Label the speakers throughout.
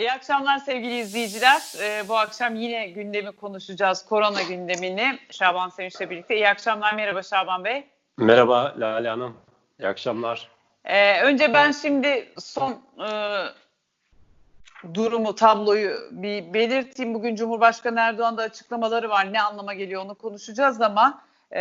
Speaker 1: İyi akşamlar sevgili izleyiciler. Ee, bu akşam yine gündemi konuşacağız. Korona gündemini Şaban Sevinç'le birlikte. İyi akşamlar. Merhaba Şaban Bey.
Speaker 2: Merhaba Lale Hanım. İyi akşamlar.
Speaker 1: Ee, önce ben şimdi son e, durumu, tabloyu bir belirteyim. Bugün Cumhurbaşkanı Erdoğan'da açıklamaları var. Ne anlama geliyor onu konuşacağız ama e,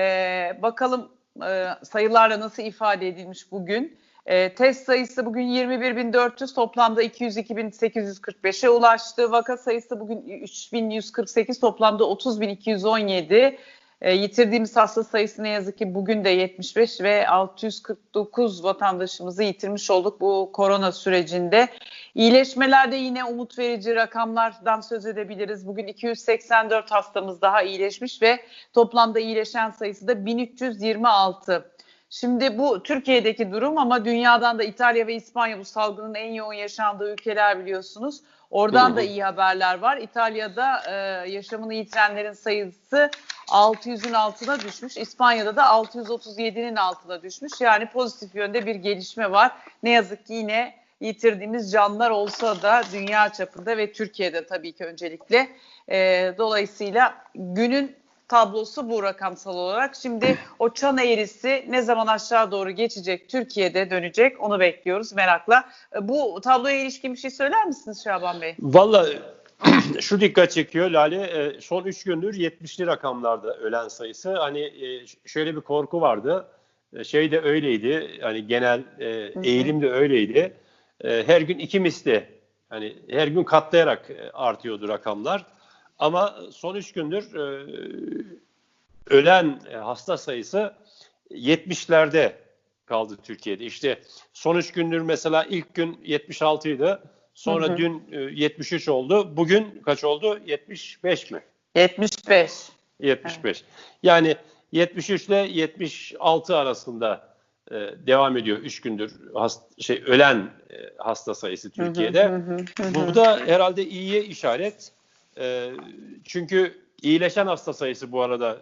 Speaker 1: bakalım e, sayılarla nasıl ifade edilmiş bugün. E, test sayısı bugün 21.400 toplamda 202.845'e ulaştı. Vaka sayısı bugün 3.148 toplamda 30.217. E, yitirdiğimiz hasta sayısı ne yazık ki bugün de 75 ve 649 vatandaşımızı yitirmiş olduk bu korona sürecinde. İyileşmelerde yine umut verici rakamlardan söz edebiliriz. Bugün 284 hastamız daha iyileşmiş ve toplamda iyileşen sayısı da 1326. Şimdi bu Türkiye'deki durum ama dünyadan da İtalya ve İspanya bu salgının en yoğun yaşandığı ülkeler biliyorsunuz. Oradan da iyi haberler var. İtalya'da e, yaşamını yitirenlerin sayısı 600'ün altına düşmüş. İspanya'da da 637'nin altına düşmüş. Yani pozitif yönde bir gelişme var. Ne yazık ki yine yitirdiğimiz canlar olsa da dünya çapında ve Türkiye'de tabii ki öncelikle. E, dolayısıyla günün tablosu bu rakamsal olarak. Şimdi o çan eğrisi ne zaman aşağı doğru geçecek, Türkiye'de dönecek onu bekliyoruz merakla. E, bu tabloya ilişkin bir şey söyler misiniz Şaban Bey?
Speaker 2: Valla şu dikkat çekiyor Lale. E, son 3 gündür 70'li rakamlarda ölen sayısı. Hani e, şöyle bir korku vardı. Şey de öyleydi. Hani genel eğilim de öyleydi. Her gün iki misli. Hani her gün katlayarak artıyordu rakamlar. Ama son üç gündür e, ölen e, hasta sayısı 70'lerde kaldı Türkiye'de. İşte son üç gündür mesela ilk gün 76 idi. Sonra hı hı. dün e, 73 oldu. Bugün kaç oldu? 75 mi?
Speaker 1: 75.
Speaker 2: 75. Evet. Yani 73 ile 76 arasında e, devam ediyor 3 gündür hast, şey ölen e, hasta sayısı Türkiye'de. Hı hı hı hı. Bu da herhalde iyiye işaret. E, çünkü iyileşen hasta sayısı bu arada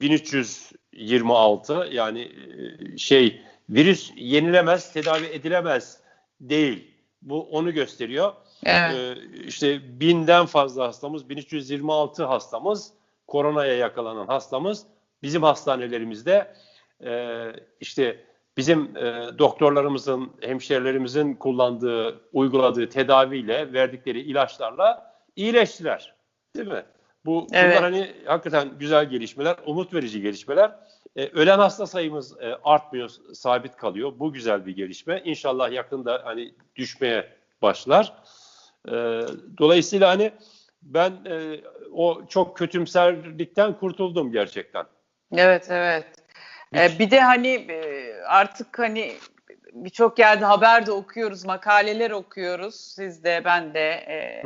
Speaker 2: 1326 yani e, şey virüs yenilemez, tedavi edilemez değil. Bu onu gösteriyor. Evet. Ee, işte binden fazla hastamız, 1326 hastamız, koronaya yakalanan hastamız bizim hastanelerimizde e, işte bizim e, doktorlarımızın, hemşerilerimizin kullandığı, uyguladığı tedaviyle, verdikleri ilaçlarla iyileştiler. Değil mi? Bu evet. bunlar hani hakikaten güzel gelişmeler, umut verici gelişmeler. Ee, ölen hasta sayımız e, artmıyor, sabit kalıyor. Bu güzel bir gelişme. İnşallah yakında hani düşmeye başlar. E, dolayısıyla hani ben e, o çok kötümserlikten kurtuldum gerçekten.
Speaker 1: Evet, evet. Ee, bir de hani e, artık hani birçok yerde haber de okuyoruz, makaleler okuyoruz. Siz de, ben de, e,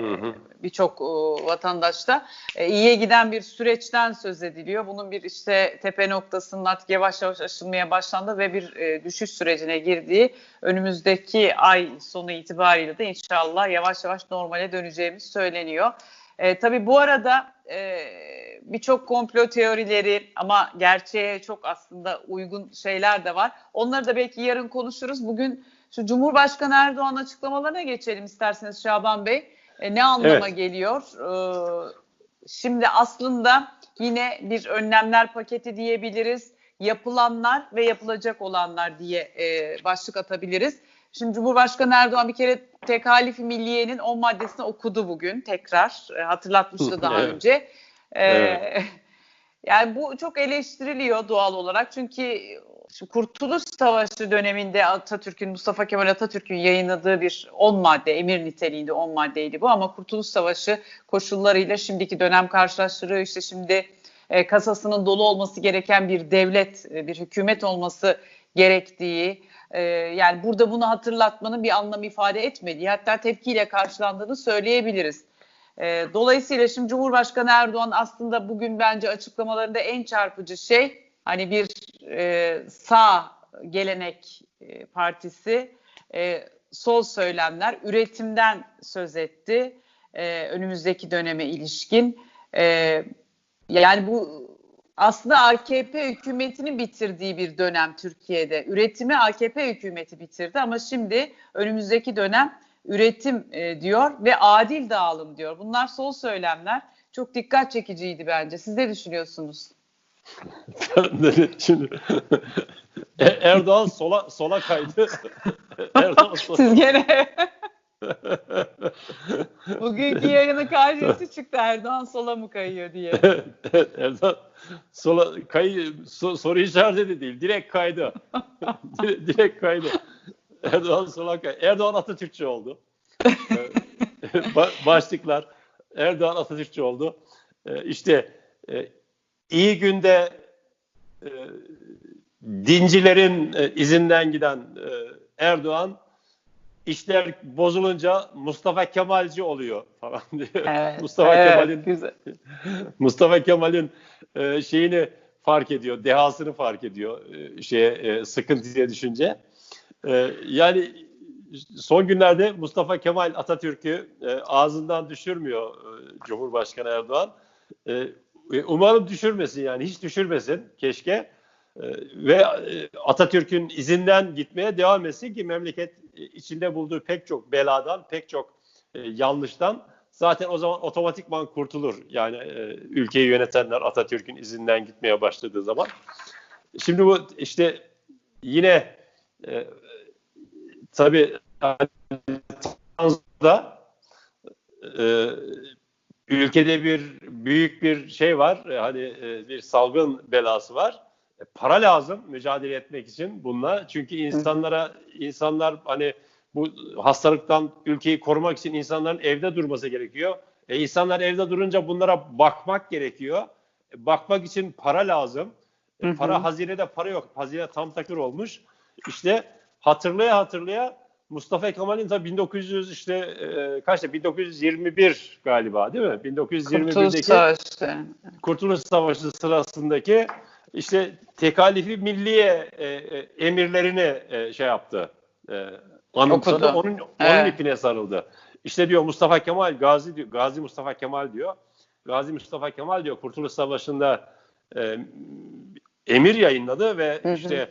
Speaker 1: birçok e, vatandaş da. E, iyiye giden bir süreçten söz ediliyor. Bunun bir işte tepe noktasının artık yavaş yavaş aşılmaya başlandı ve bir e, düşüş sürecine girdiği önümüzdeki ay sonu itibariyle de inşallah yavaş yavaş normale döneceğimiz söyleniyor. E, tabii bu arada e, birçok komplo teorileri ama gerçeğe çok aslında uygun şeyler de var. Onları da belki yarın konuşuruz. Bugün şu Cumhurbaşkanı Erdoğan açıklamalarına geçelim isterseniz Şaban Bey. E, ne anlama evet. geliyor? E, şimdi aslında yine bir önlemler paketi diyebiliriz. Yapılanlar ve yapılacak olanlar diye e, başlık atabiliriz. Şimdi Cumhurbaşkanı Erdoğan bir kere tekalifi milliyenin 10 maddesini okudu bugün tekrar. E, hatırlatmıştı daha evet. önce. E, evet. Yani bu çok eleştiriliyor doğal olarak. Çünkü Kurtuluş Savaşı döneminde Atatürk'ün, Mustafa Kemal Atatürk'ün yayınladığı bir 10 madde, emir niteliğinde 10 maddeydi bu ama Kurtuluş Savaşı koşullarıyla şimdiki dönem karşılaştırıyor. İşte şimdi e, kasasının dolu olması gereken bir devlet, e, bir hükümet olması gerektiği, e, yani burada bunu hatırlatmanın bir anlam ifade etmediği, hatta tepkiyle karşılandığını söyleyebiliriz. E, dolayısıyla şimdi Cumhurbaşkanı Erdoğan aslında bugün bence açıklamalarında en çarpıcı şey hani bir e, sağ gelenek e, partisi e, sol söylemler üretimden söz etti e, önümüzdeki döneme ilişkin. E, yani bu aslında AKP hükümetinin bitirdiği bir dönem Türkiye'de. Üretimi AKP hükümeti bitirdi ama şimdi önümüzdeki dönem üretim e, diyor ve adil dağılım diyor. Bunlar sol söylemler. Çok dikkat çekiciydi bence. Siz ne düşünüyorsunuz?
Speaker 2: Şimdi e, Erdoğan sola sola kaydı.
Speaker 1: Erdoğan sola. Siz gene Bugünkü yayının karşısı çıktı Erdoğan sola mı kayıyor diye.
Speaker 2: Erdoğan sola kayı so, soru işareti değil. Direkt kaydı. direkt, direkt kaydı. Erdoğan sola kaydı. Erdoğan Atatürkçü oldu. Başlıklar Erdoğan Atatürkçü oldu. İşte iyi günde dincilerin izinden giden Erdoğan işler bozulunca Mustafa Kemalci oluyor falan diyor. Evet, Mustafa evet, Kemal'in güzel. Mustafa Kemal'in e, şeyini fark ediyor, dehasını fark ediyor e, şeye e, sıkıntıya düşünce. E, yani son günlerde Mustafa Kemal Atatürk'ü e, ağzından düşürmüyor e, Cumhurbaşkanı Erdoğan. E, umarım düşürmesin yani hiç düşürmesin keşke. Ve Atatürk'ün izinden gitmeye devam etsin ki memleket içinde bulduğu pek çok beladan, pek çok yanlıştan zaten o zaman otomatikman kurtulur. Yani ülkeyi yönetenler Atatürk'ün izinden gitmeye başladığı zaman. Şimdi bu işte yine e, tabii da e, ülkede bir büyük bir şey var. Hani e, bir salgın belası var. E, para lazım mücadele etmek için bununla. Çünkü insanlara insanlar hani bu hastalıktan ülkeyi korumak için insanların evde durması gerekiyor. E, insanlar evde durunca bunlara bakmak gerekiyor. E, bakmak için para lazım. E, para hazinede para yok. Hazine tam takır olmuş. İşte hatırlaya hatırlaya Mustafa Kemal'in tabii 1900 işte e, kaçta 1921 galiba değil mi? 1921'deki Kurtuluş Savaşı. Kurtuluş Savaşı sırasındaki işte tekalifi milliye e, e, emirlerini e, şey yaptı. E, anımsadı. Onun, onun ipine sarıldı. İşte diyor Mustafa Kemal, Gazi diyor, Gazi Mustafa Kemal diyor. Gazi Mustafa Kemal diyor Kurtuluş Savaşı'nda e, emir yayınladı ve hı hı. işte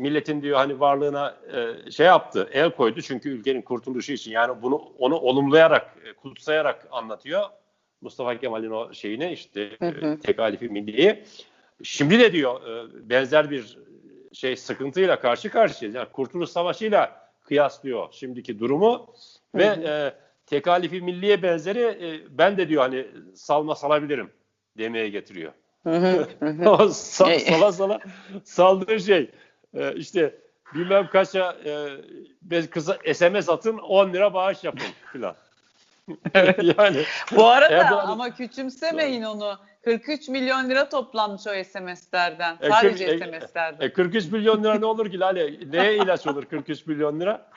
Speaker 2: milletin diyor hani varlığına e, şey yaptı, el koydu çünkü ülkenin kurtuluşu için. Yani bunu onu olumlayarak, e, kutsayarak anlatıyor. Mustafa Kemal'in o şeyini işte hı hı. E, tekalifi milliyi. Şimdi de diyor e, benzer bir şey sıkıntıyla karşı karşıyayız. Yani Kurtuluş Savaşı'yla kıyaslıyor şimdiki durumu ve e, tekalifi milliye benzeri e, ben de diyor hani salma salabilirim demeye getiriyor. Sa- sala sala saldığı şey e, işte bilmem kaça e, kısa SMS atın 10 lira bağış yapın filan.
Speaker 1: yani Bu arada Erdoğan, ama küçümsemeyin onu. 43 milyon lira toplanmış o SMS'lerden. E, Sadece e, SMS'lerden.
Speaker 2: E, 43 milyon lira ne olur ki Lale? Neye ilaç olur 43 milyon lira?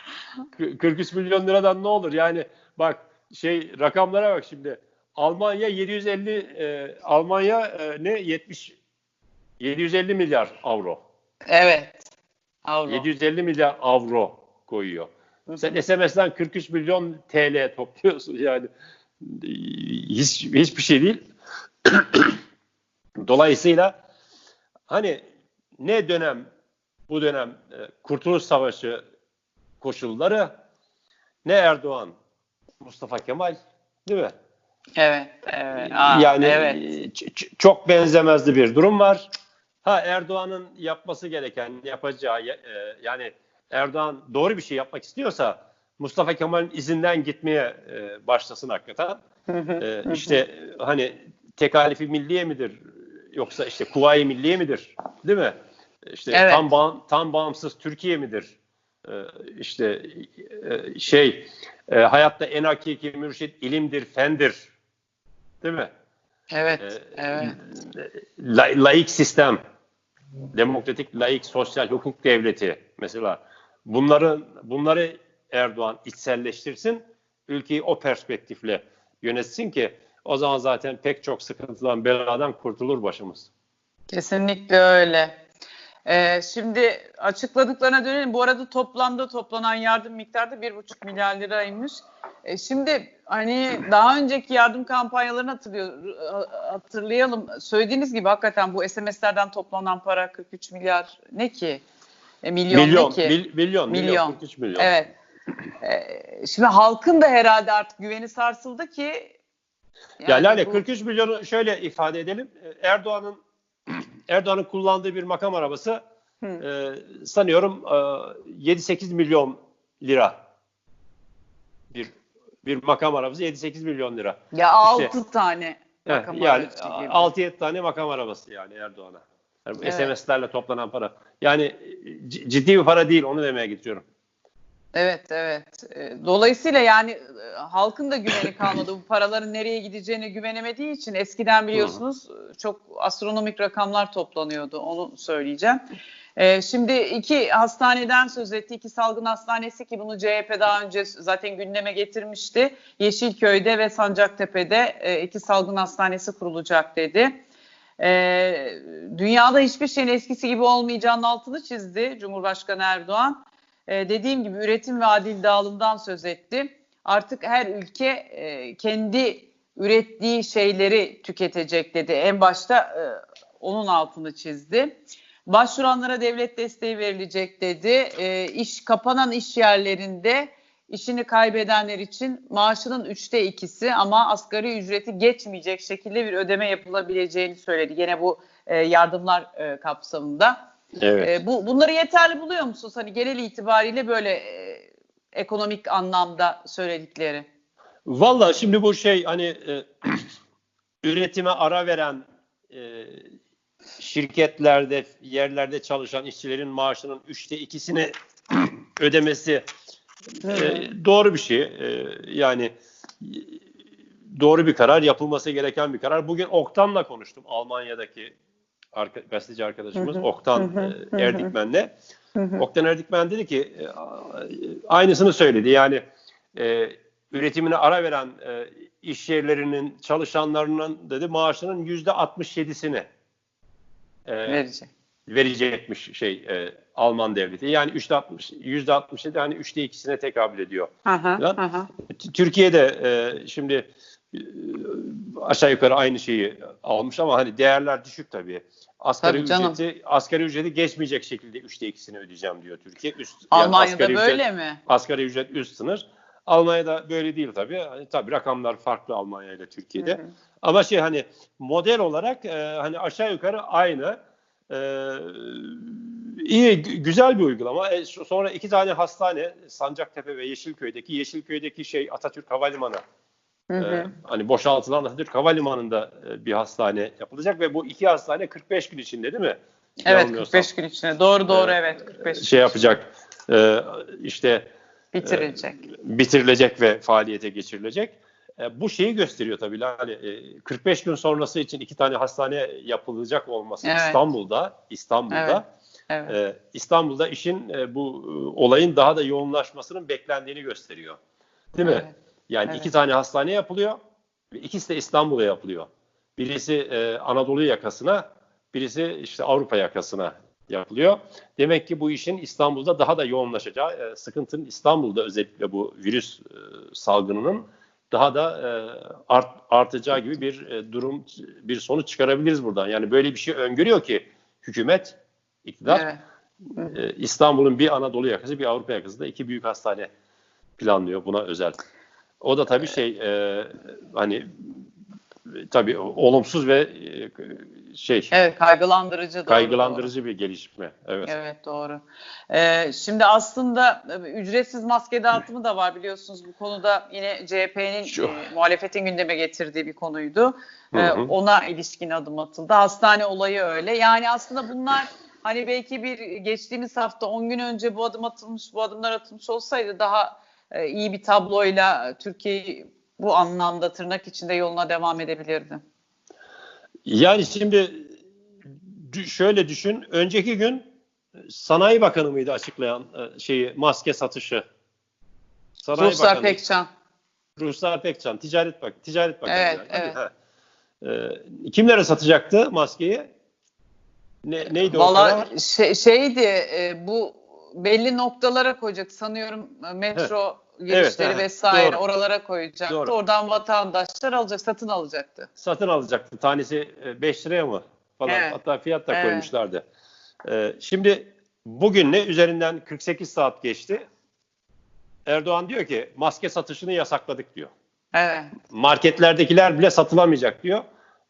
Speaker 2: 43 milyon liradan ne olur? Yani bak şey rakamlara bak şimdi. Almanya 750 e, Almanya e, ne 70 750 milyar avro.
Speaker 1: Evet. Avro.
Speaker 2: 750 milyar avro koyuyor. Sen SMS'den 43 milyon TL topluyorsun yani. Hiç, hiçbir şey değil. Dolayısıyla hani ne dönem bu dönem e, Kurtuluş Savaşı koşulları ne Erdoğan, Mustafa Kemal değil mi?
Speaker 1: Evet, evet. Aa,
Speaker 2: yani evet. çok benzemezli bir durum var. Ha Erdoğan'ın yapması gereken, yapacağı e, yani Erdoğan doğru bir şey yapmak istiyorsa Mustafa Kemal'in izinden gitmeye e, başlasın hakikaten. e, işte hani tekalifi milliye midir yoksa işte kuvayi milliye midir değil mi? İşte evet. tam bağım, tam bağımsız Türkiye midir? Ee, işte e, şey e, hayatta en hakiki mürşit ilimdir, fendir. Değil mi?
Speaker 1: Evet, ee, evet.
Speaker 2: La, laik sistem, demokratik, laik, sosyal hukuk devleti mesela. Bunların bunları Erdoğan içselleştirsin, ülkeyi o perspektifle yönetsin ki o zaman zaten pek çok sıkıntıdan, beladan kurtulur başımız.
Speaker 1: Kesinlikle öyle. Ee, şimdi açıkladıklarına dönelim. Bu arada toplamda toplanan yardım miktarı da 1,5 milyar liraymış. Ee, şimdi hani daha önceki yardım kampanyalarını hatırlıyor, hatırlayalım. Söylediğiniz gibi hakikaten bu SMS'lerden toplanan para 43 milyar ne ki? E, milyon, milyon ne ki?
Speaker 2: Mil, milyon, milyon, milyon 43 milyon.
Speaker 1: Evet. E, şimdi halkın da herhalde artık güveni sarsıldı ki
Speaker 2: yani ya Lale bu... 43 milyonu şöyle ifade edelim. Erdoğan'ın Erdoğan'ın kullandığı bir makam arabası e, sanıyorum e, 7-8 milyon lira. Bir bir makam arabası 7-8 milyon lira.
Speaker 1: Ya 6 işte, tane makam
Speaker 2: yani arabası gibi. 6-7 tane makam arabası yani Erdoğan'a. Yani evet. SMS'lerle toplanan para. Yani ciddi bir para değil onu demeye getiriyorum.
Speaker 1: Evet evet. Dolayısıyla yani halkın da güveni kalmadı. Bu paraların nereye gideceğine güvenemediği için eskiden biliyorsunuz çok astronomik rakamlar toplanıyordu. Onu söyleyeceğim. Şimdi iki hastaneden söz etti. İki salgın hastanesi ki bunu CHP daha önce zaten gündeme getirmişti. Yeşilköy'de ve Sancaktepe'de iki salgın hastanesi kurulacak dedi. Dünyada hiçbir şeyin eskisi gibi olmayacağının altını çizdi Cumhurbaşkanı Erdoğan e, dediğim gibi üretim ve adil dağılımdan söz etti. Artık her ülke e, kendi ürettiği şeyleri tüketecek dedi. En başta e, onun altını çizdi. Başvuranlara devlet desteği verilecek dedi. E, iş kapanan iş yerlerinde işini kaybedenler için maaşının üçte ikisi ama asgari ücreti geçmeyecek şekilde bir ödeme yapılabileceğini söyledi. Yine bu e, yardımlar e, kapsamında. Evet. E, bu bunları yeterli buluyor musunuz? Hani genel itibariyle böyle e, ekonomik anlamda söyledikleri.
Speaker 2: Valla şimdi bu şey hani e, üretime ara veren e, şirketlerde, yerlerde çalışan işçilerin maaşının üçte ikisini ödemesi e, doğru bir şey. E, yani doğru bir karar, yapılması gereken bir karar. Bugün Oktan'la konuştum Almanya'daki arka, gazeteci arkadaşımız hı hı, Oktan hı, e, Erdikmen'le. Oktan Erdikmen dedi ki e, aynısını söyledi. Yani e, üretimine ara veren e, iş yerlerinin çalışanlarının dedi maaşının yüzde 67'sini e, verecek. verecekmiş şey e, Alman devleti. Yani yüzde 60 yüzde 67 hani üçte ikisine tekabül ediyor. Aha, aha. Türkiye'de e, şimdi aşağı yukarı aynı şeyi almış ama hani değerler düşük tabii. Asgari tabii ücreti asgari ücreti geçmeyecek şekilde üçte ikisini ödeyeceğim diyor Türkiye. Üst,
Speaker 1: Almanya'da yani böyle ücret, mi?
Speaker 2: Asgari ücret üst sınır. Almanya'da böyle değil tabii. Hani, tabii rakamlar farklı Almanya ile Türkiye'de. Hı hı. Ama şey hani model olarak e, hani aşağı yukarı aynı. E, iyi güzel bir uygulama. E, sonra iki tane hastane Sancaktepe ve Yeşilköy'deki Yeşilköy'deki şey Atatürk Havalimanı Hı hı. Ee, hani boşaltılan Atatürk Havalimanı'nda e, bir hastane yapılacak ve bu iki hastane 45 gün içinde değil mi?
Speaker 1: Evet 45 gün içinde. Doğru doğru ee, evet 45
Speaker 2: Şey yapacak e, işte
Speaker 1: bitirilecek.
Speaker 2: E, bitirilecek ve faaliyete geçirilecek. E, bu şeyi gösteriyor tabii. Yani e, 45 gün sonrası için iki tane hastane yapılacak olması evet. İstanbul'da İstanbul'da evet. Evet. E, İstanbul'da işin e, bu e, olayın daha da yoğunlaşmasının beklendiğini gösteriyor. Değil mi? Evet. Yani evet. iki tane hastane yapılıyor ve ikisi de İstanbul'a yapılıyor. Birisi e, Anadolu yakasına, birisi işte Avrupa yakasına yapılıyor. Demek ki bu işin İstanbul'da daha da yoğunlaşacağı, e, sıkıntının İstanbul'da özellikle bu virüs e, salgınının daha da e, art, artacağı gibi bir e, durum, bir sonuç çıkarabiliriz buradan. Yani böyle bir şey öngörüyor ki hükümet, iktidar, evet. e, İstanbul'un bir Anadolu yakası, bir Avrupa yakası da iki büyük hastane planlıyor buna özel. O da tabii şey e, hani tabii olumsuz ve e, şey
Speaker 1: evet kaygılandırıcı doğru,
Speaker 2: kaygılandırıcı doğru. bir gelişme. Evet.
Speaker 1: Evet doğru. Ee, şimdi aslında e, ücretsiz maske dağıtımı da var biliyorsunuz. Bu konuda yine CHP'nin e, muhalefetin gündeme getirdiği bir konuydu. Ee, ona ilişkin adım atıldı. Hastane olayı öyle. Yani aslında bunlar hani belki bir geçtiğimiz hafta 10 gün önce bu adım atılmış bu adımlar atılmış olsaydı daha e, iyi bir tabloyla Türkiye bu anlamda tırnak içinde yoluna devam edebilirdi.
Speaker 2: Yani şimdi şöyle düşün. Önceki gün Sanayi Bakanı mıydı açıklayan e, şeyi maske satışı?
Speaker 1: Sanayi Ruslar Bakanı. Pekcan.
Speaker 2: Ruslar Pekcan. Ticaret Bak Ticaret Bakanı.
Speaker 1: Evet, yani. evet.
Speaker 2: Ee, kimlere satacaktı maskeyi? Ne, neydi Vallahi o karar?
Speaker 1: Şey, şeydi e, bu belli noktalara koyacak sanıyorum metro girişleri evet, vesaire doğru. oralara koyacaktı. Doğru. Oradan vatandaşlar alacak, satın alacaktı.
Speaker 2: Satın alacaktı. Tanesi 5 e, liraya mı falan. Evet. Hatta fiyat da evet. koymuşlardı. Ee, şimdi bugün ne üzerinden 48 saat geçti. Erdoğan diyor ki maske satışını yasakladık diyor.
Speaker 1: Evet.
Speaker 2: Marketlerdekiler bile satılamayacak diyor.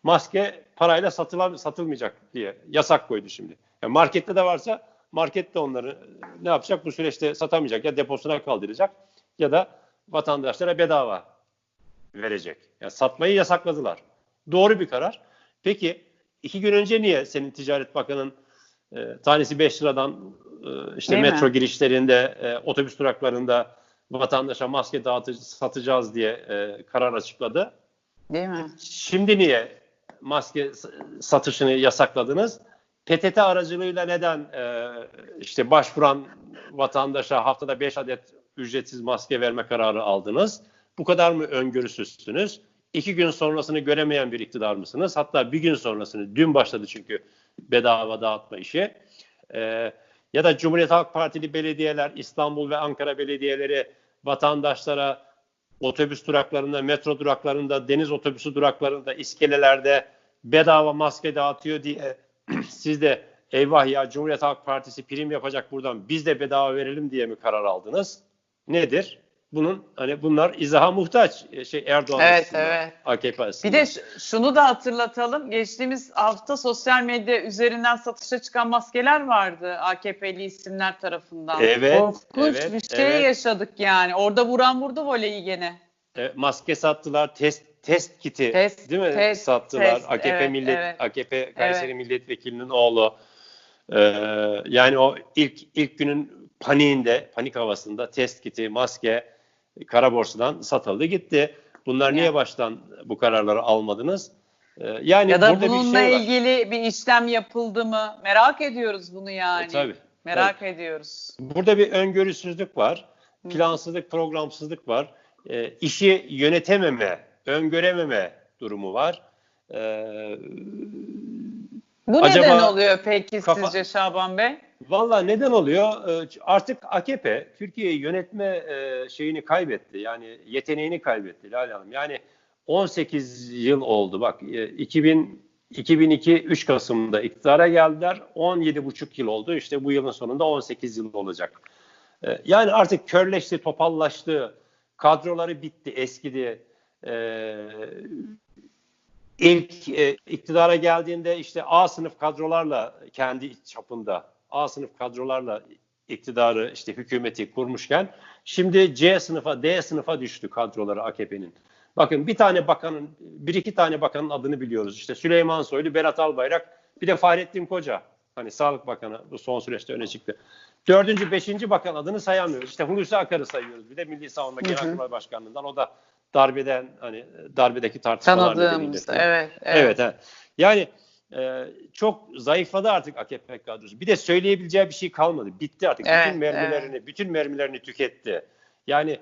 Speaker 2: Maske parayla satılam satılmayacak diye yasak koydu şimdi. Yani markette de varsa market de onları ne yapacak? Bu süreçte satamayacak ya deposuna kaldıracak ya da vatandaşlara bedava verecek. Yani satmayı yasakladılar. Doğru bir karar. Peki iki gün önce niye senin Ticaret Bakanı'nın e, tanesi 5 liradan e, işte Değil metro mi? girişlerinde, e, otobüs duraklarında vatandaşa maske dağıtıcı satacağız diye e, karar açıkladı.
Speaker 1: Değil mi?
Speaker 2: Şimdi niye maske satışını yasakladınız? PTT aracılığıyla neden e, işte başvuran vatandaşa haftada 5 adet ücretsiz maske verme kararı aldınız? Bu kadar mı öngörüsüzsünüz? İki gün sonrasını göremeyen bir iktidar mısınız? Hatta bir gün sonrasını, dün başladı çünkü bedava dağıtma işi. E, ya da Cumhuriyet Halk Partili belediyeler, İstanbul ve Ankara belediyeleri vatandaşlara otobüs duraklarında, metro duraklarında, deniz otobüsü duraklarında, iskelelerde bedava maske dağıtıyor diye siz de eyvah ya Cumhuriyet Halk Partisi prim yapacak buradan biz de bedava verelim diye mi karar aldınız? Nedir? Bunun hani bunlar izaha muhtaç e, şey Erdoğan
Speaker 1: evet, açısından, evet.
Speaker 2: AKP
Speaker 1: açısından. Bir de şunu da hatırlatalım. Geçtiğimiz hafta sosyal medya üzerinden satışa çıkan maskeler vardı AKP'li isimler tarafından.
Speaker 2: Evet.
Speaker 1: Korkunç
Speaker 2: evet,
Speaker 1: bir şey evet. yaşadık yani. Orada vuran vurdu voleyi gene.
Speaker 2: E, maske sattılar, test test kiti
Speaker 1: test,
Speaker 2: değil mi?
Speaker 1: Test,
Speaker 2: sattılar.
Speaker 1: Test,
Speaker 2: AKP
Speaker 1: evet,
Speaker 2: millet
Speaker 1: evet.
Speaker 2: AKP Kayseri evet. milletvekilinin oğlu. Ee, yani o ilk ilk günün paniğinde, panik havasında test kiti, maske kara borsadan satıldı gitti. Bunlar yani. niye baştan bu kararları almadınız?
Speaker 1: Ee, yani ya da bununla bir şey ilgili bir işlem yapıldı mı? Merak ediyoruz bunu yani. E,
Speaker 2: tabii.
Speaker 1: Merak tabii. ediyoruz.
Speaker 2: Burada bir öngörüsüzlük var. Plansızlık, programsızlık var. E, işi yönetememe, öngörememe durumu var. E,
Speaker 1: Bu acaba neden oluyor peki kafa, sizce Şaban Bey?
Speaker 2: Valla neden oluyor? Ee, artık AKP Türkiye'yi yönetme e, şeyini kaybetti. Yani yeteneğini kaybetti Lale Hanım. Yani 18 yıl oldu bak 2000 2002 3 Kasım'da iktidara geldiler. 17,5 yıl oldu. İşte bu yılın sonunda 18 yıl olacak. Yani artık körleşti, topallaştı. Kadroları bitti, eskidi. Ee, ilk e, iktidara geldiğinde işte A sınıf kadrolarla kendi çapında A sınıf kadrolarla iktidarı işte hükümeti kurmuşken şimdi C sınıfa D sınıfa düştü kadroları AKP'nin. Bakın bir tane bakanın bir iki tane bakanın adını biliyoruz. İşte Süleyman Soylu, Berat Albayrak bir de Fahrettin Koca. Hani Sağlık Bakanı bu son süreçte öne çıktı. Dördüncü, beşinci bakan adını sayamıyoruz. İşte Hulusi Akar'ı sayıyoruz. Bir de Milli Savunma Genelkurmay Başkanlığı'ndan. O da darbeden hani darbedeki tartışmalar
Speaker 1: evet. Evet,
Speaker 2: evet. evet. Yani e, çok zayıfladı artık AKP kadrosu. Bir de söyleyebileceği bir şey kalmadı. Bitti artık. Evet, bütün mermilerini, evet. bütün mermilerini tüketti. Yani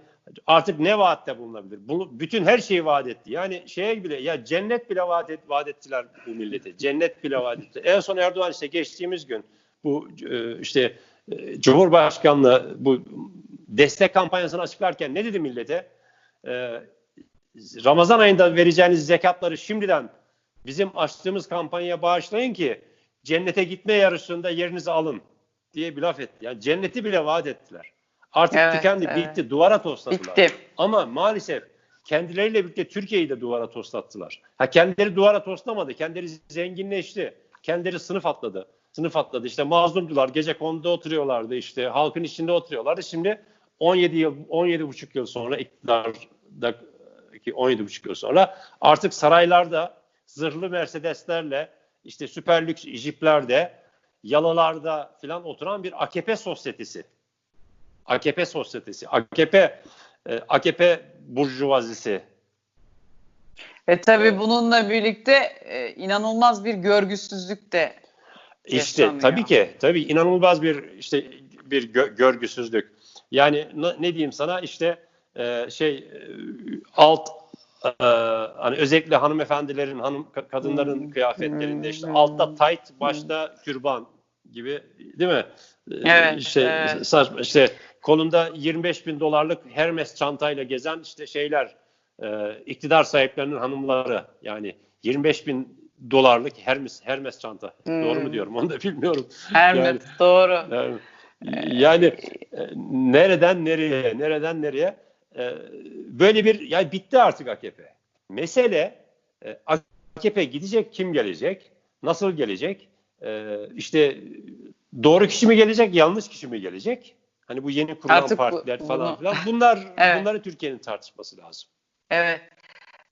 Speaker 2: artık ne vaatte bulunabilir? Bunu, bütün her şeyi vaat etti. Yani şeye bile ya cennet bile vaat, et, vaat ettiler bu millete. Cennet bile vaat etti. En son Erdoğan işte geçtiğimiz gün bu e, işte e, Cumhurbaşkanlığı bu destek kampanyasını açıklarken ne dedi millete? E, Ramazan ayında vereceğiniz zekatları şimdiden bizim açtığımız kampanyaya bağışlayın ki cennete gitme yarışında yerinizi alın diye bir laf etti. Yani cenneti bile vaat ettiler. Artık evet, tükendi, evet. bitti, duvara tosladılar. Bitti. Ama maalesef kendileriyle birlikte Türkiye'yi de duvara toslattılar. Ha kendileri duvara toslamadı, kendileri zenginleşti, kendileri sınıf atladı. Sınıf atladı. İşte mazlumdular, gece konuda oturuyorlardı işte, halkın içinde oturuyorlardı. Şimdi 17 yıl, 17 buçuk yıl sonra iktidardaki 17 buçuk yıl sonra artık saraylarda zırhlı Mercedeslerle işte süper lüks jiplerde yalılarda filan oturan bir AKP sosyetesi. AKP sosyetesi, AKP e, AKP burjuvazisi.
Speaker 1: E tabi bununla birlikte e, inanılmaz bir görgüsüzlük de
Speaker 2: İşte tabii ki tabii inanılmaz bir işte bir gö- görgüsüzlük. Yani ne, diyeyim sana işte e, şey e, alt e, hani özellikle hanımefendilerin hanım kadınların hmm. kıyafetlerinde işte hmm. altta tight başta türban gibi değil mi?
Speaker 1: Evet. İşte evet.
Speaker 2: saçma işte kolunda 25 bin dolarlık Hermes çantayla gezen işte şeyler e, iktidar sahiplerinin hanımları yani 25 bin dolarlık Hermes Hermes çanta. Hmm. Doğru mu diyorum onu da bilmiyorum.
Speaker 1: Hermes yani, doğru. Yani,
Speaker 2: Yani e, nereden nereye, nereden nereye e, böyle bir yani bitti artık AKP. Mesele e, AKP gidecek, kim gelecek, nasıl gelecek, e, işte doğru kişi mi gelecek, yanlış kişi mi gelecek? Hani bu yeni kurulan
Speaker 1: Artık bu-
Speaker 2: partiler falan
Speaker 1: bunu-
Speaker 2: filan bunlar
Speaker 1: Evet.
Speaker 2: bunları Türkiye'nin tartışması lazım.
Speaker 1: Evet.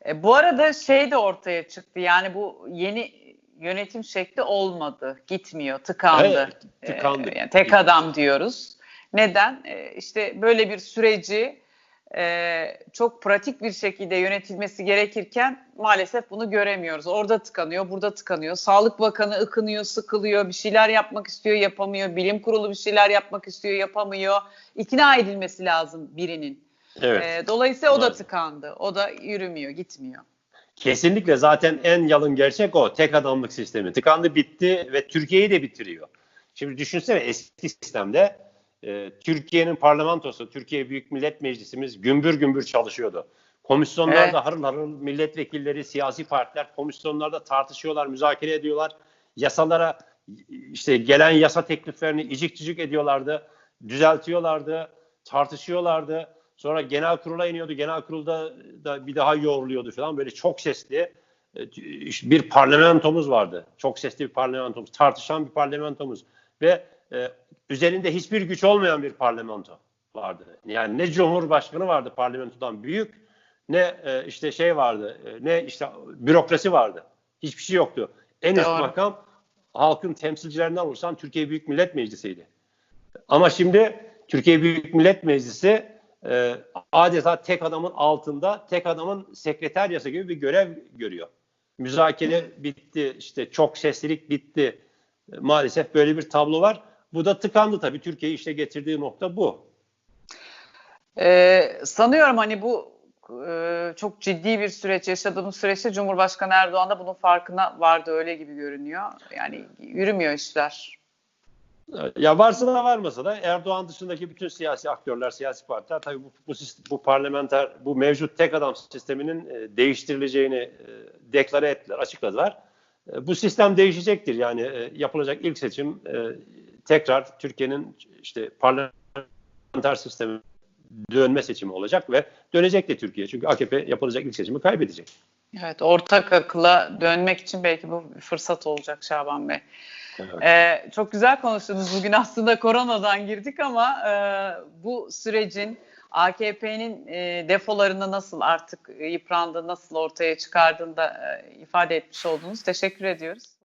Speaker 1: E, bu arada şey de ortaya çıktı. Yani bu yeni yönetim şekli olmadı. Gitmiyor. Tıkandı.
Speaker 2: Evet, tıkandı.
Speaker 1: E, yani tek adam diyoruz. Neden? E, işte böyle bir süreci e, çok pratik bir şekilde yönetilmesi gerekirken maalesef bunu göremiyoruz. Orada tıkanıyor, burada tıkanıyor. Sağlık Bakanı ıkınıyor, sıkılıyor, bir şeyler yapmak istiyor, yapamıyor. Bilim Kurulu bir şeyler yapmak istiyor, yapamıyor. İkna edilmesi lazım birinin.
Speaker 2: Evet.
Speaker 1: E, dolayısıyla o da tıkandı. O da yürümüyor, gitmiyor.
Speaker 2: Kesinlikle zaten en yalın gerçek o. Tek adamlık sistemi. Tıkandı bitti ve Türkiye'yi de bitiriyor. Şimdi düşünsene eski sistemde e, Türkiye'nin parlamentosu, Türkiye Büyük Millet Meclisimiz gümbür gümbür çalışıyordu. Komisyonlarda
Speaker 1: Evet.
Speaker 2: harıl harıl milletvekilleri, siyasi partiler komisyonlarda tartışıyorlar, müzakere ediyorlar. Yasalara işte gelen yasa tekliflerini icik cicik ediyorlardı, düzeltiyorlardı, tartışıyorlardı. Sonra genel kurula iniyordu. Genel kurulda da bir daha yoğruluyordu falan. Böyle çok sesli e, bir parlamentomuz vardı. Çok sesli bir parlamentomuz. Tartışan bir parlamentomuz. Ve e, üzerinde hiçbir güç olmayan bir parlamento vardı. Yani ne cumhurbaşkanı vardı parlamentodan büyük ne e, işte şey vardı e, ne işte bürokrasi vardı. Hiçbir şey yoktu. En üst
Speaker 1: Doğru.
Speaker 2: makam halkın temsilcilerinden oluşan Türkiye Büyük Millet Meclisi'ydi. Ama şimdi Türkiye Büyük Millet Meclisi e, adeta tek adamın altında tek adamın sekreteryası gibi bir görev görüyor. Müzakere bitti, işte çok seslilik bitti. E, maalesef böyle bir tablo var. Bu da tıkandı tabii. Türkiye'yi işte getirdiği nokta bu.
Speaker 1: Ee, sanıyorum hani bu e, çok ciddi bir süreç yaşadığımız süreçte Cumhurbaşkanı Erdoğan da bunun farkına vardı öyle gibi görünüyor. Yani yürümüyor işler.
Speaker 2: Ya varsa da varmasa da Erdoğan dışındaki bütün siyasi aktörler, siyasi partiler tabii bu, bu, bu parlamenter, bu mevcut tek adam sisteminin e, değiştirileceğini e, deklare ettiler, açıkladılar. E, bu sistem değişecektir. Yani e, yapılacak ilk seçim e, tekrar Türkiye'nin işte parlamenter sistemi dönme seçimi olacak ve dönecek de Türkiye. Çünkü AKP yapılacak ilk seçimi kaybedecek.
Speaker 1: Evet ortak akıla dönmek için belki bu bir fırsat olacak Şaban Bey.
Speaker 2: Evet.
Speaker 1: Ee, çok güzel konuştunuz bugün aslında koronadan girdik ama e, bu sürecin AKP'nin e, defolarını nasıl artık yıprandı, nasıl ortaya çıkardığını da e, ifade etmiş oldunuz. Teşekkür ediyoruz.